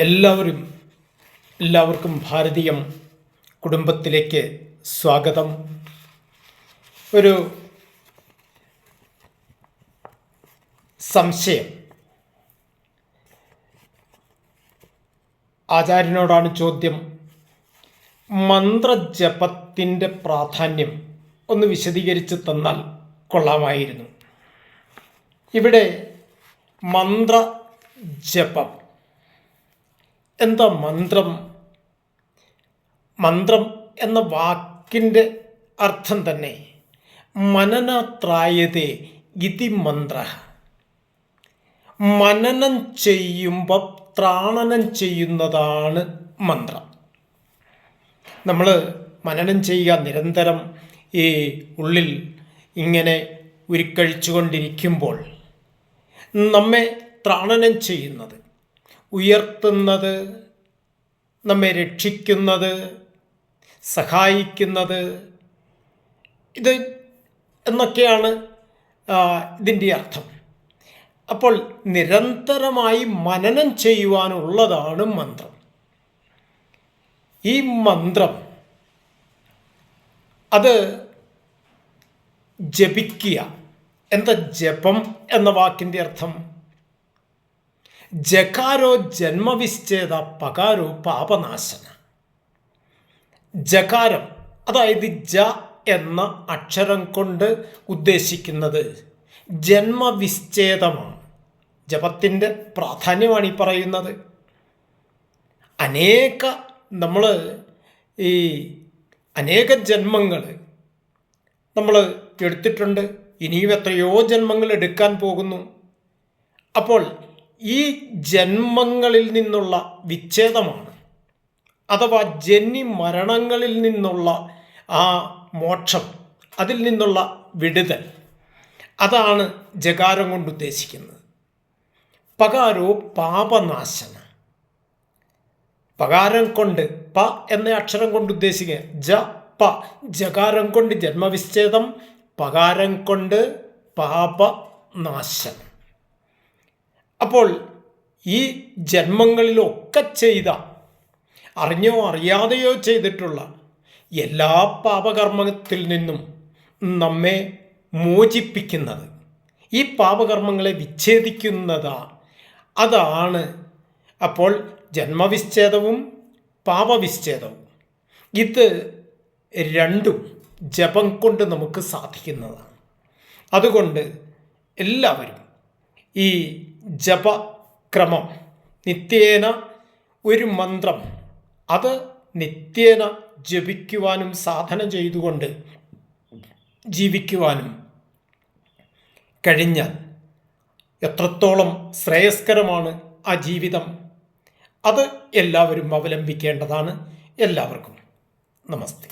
എല്ലാവരും എല്ലാവർക്കും ഭാരതീയം കുടുംബത്തിലേക്ക് സ്വാഗതം. ഒരു സംശയം. ആചാര്യനോടാണ് ചോദ്യം. മന്ത്രജപത്തിന്റെ പ്രാധാന്യം ഒന്ന് വിശദീകരിച്ച് തന്നാൽ കൊള്ളാമായിരുന്നു. ഇവിടെ മന്ത്രജപം എന്താ മന്ത്രം? മന്ത്രം എന്ന വാക്കിന്റെ അർത്ഥം തന്നെ മനനത്രായതേ ഇതി മന്ത്ര. മനനം ചെയ്യുമ്പോൾ ത്രാണനം ചെയ്യുന്നതാണ് മന്ത്രം. നമ്മൾ മനനം ചെയ്യുക നിരന്തരം ഈ ഉള്ളിൽ ഇങ്ങനെ ഉരുക്കഴിച്ചുകൊണ്ടിരിക്കുമ്പോൾ നമ്മെ ത്രാണനം ചെയ്യുന്നത്. ഉയർത്തുന്നത് നമ്മെ രക്ഷിക്കുന്നത് സഹായിക്കുന്നത്. ഇത് എന്നൊക്കെയാണ് ഇതിന്റെ അർത്ഥം. അപ്പോൾ നിരന്തരമായി മനനം ചെയ്യുവാനുള്ളതാണ് മന്ത്രം. ഈ മന്ത്രം അത് ജപിക്കുക. എന്താ ജപം എന്ന വാക്കിന്റെ അർത്ഥം? ജകാരോ ജന്മവിശ്ചേത പകാരോ പാപനാശന. ജകാരം അതായത് ജ എന്ന അക്ഷരം കൊണ്ട് ഉദ്ദേശിക്കുന്നത് ജന്മവിശ്ചേതമാണ്. ജപത്തിന്റെ പ്രാധാന്യമാണ് ഈ പറയുന്നത്. അനേക നമ്മൾ ഈ അനേക ജന്മങ്ങൾ നമ്മൾ എടുത്തിട്ടുണ്ട്. ഇനിയും എത്രയോ ജന്മങ്ങൾ എടുക്കാൻ പോകുന്നു. അപ്പോൾ ഈ ജന്മങ്ങളിൽ നിന്നുള്ള വിച്ഛേദമാണ്. അഥവാ ജന്നി മരണങ്ങളിൽ നിന്നുള്ള ആ മോക്ഷം അതിൽ നിന്നുള്ള വിടുതൽ. അതാണ് ജകാരം കൊണ്ട് ഉദ്ദേശിക്കുന്നത്. പകാരോ പാപനാശന. പകാരം കൊണ്ട് പ എന്ന അക്ഷരം കൊണ്ട് ഉദ്ദേശിക്കുക. ജ പ. ജകാരം കൊണ്ട് ജന്മവിച്ഛേദം പകാരം കൊണ്ട് പാപനാശനം. അപ്പോൾ ഈ ജന്മങ്ങളിലൊക്കെ ചെയ്ത അറിഞ്ഞോ അറിയാതെയോ ചെയ്തിട്ടുള്ള എല്ലാ പാപകർമ്മത്തിൽ നിന്നും നമ്മെ മോചിപ്പിക്കുന്നത് ഈ പാപകർമ്മങ്ങളെ വിച്ഛേദിക്കുന്നതാ. അതാണ് അപ്പോൾ ജന്മവിച്ഛേദവും പാപവിച്ഛേദവും. ഇത് രണ്ടും ജപം കൊണ്ട് നമുക്ക് സാധിക്കുന്നതാണ്. അതുകൊണ്ട് എല്ലാവരും ഈ ജപക്രമം. നിത്യേന ഒരു മന്ത്രം. അത് നിത്യേന ജപിക്കുവാനും സാധന ചെയ്തുകൊണ്ട് ജീവിക്കുവാനും കഴിഞ്ഞാൽ എത്രത്തോളം ശ്രേയസ്കരമാണ് ആ ജീവിതം. അത് എല്ലാവരും അവലംബിക്കേണ്ടതാണ്. എല്ലാവർക്കും നമസ്തേ.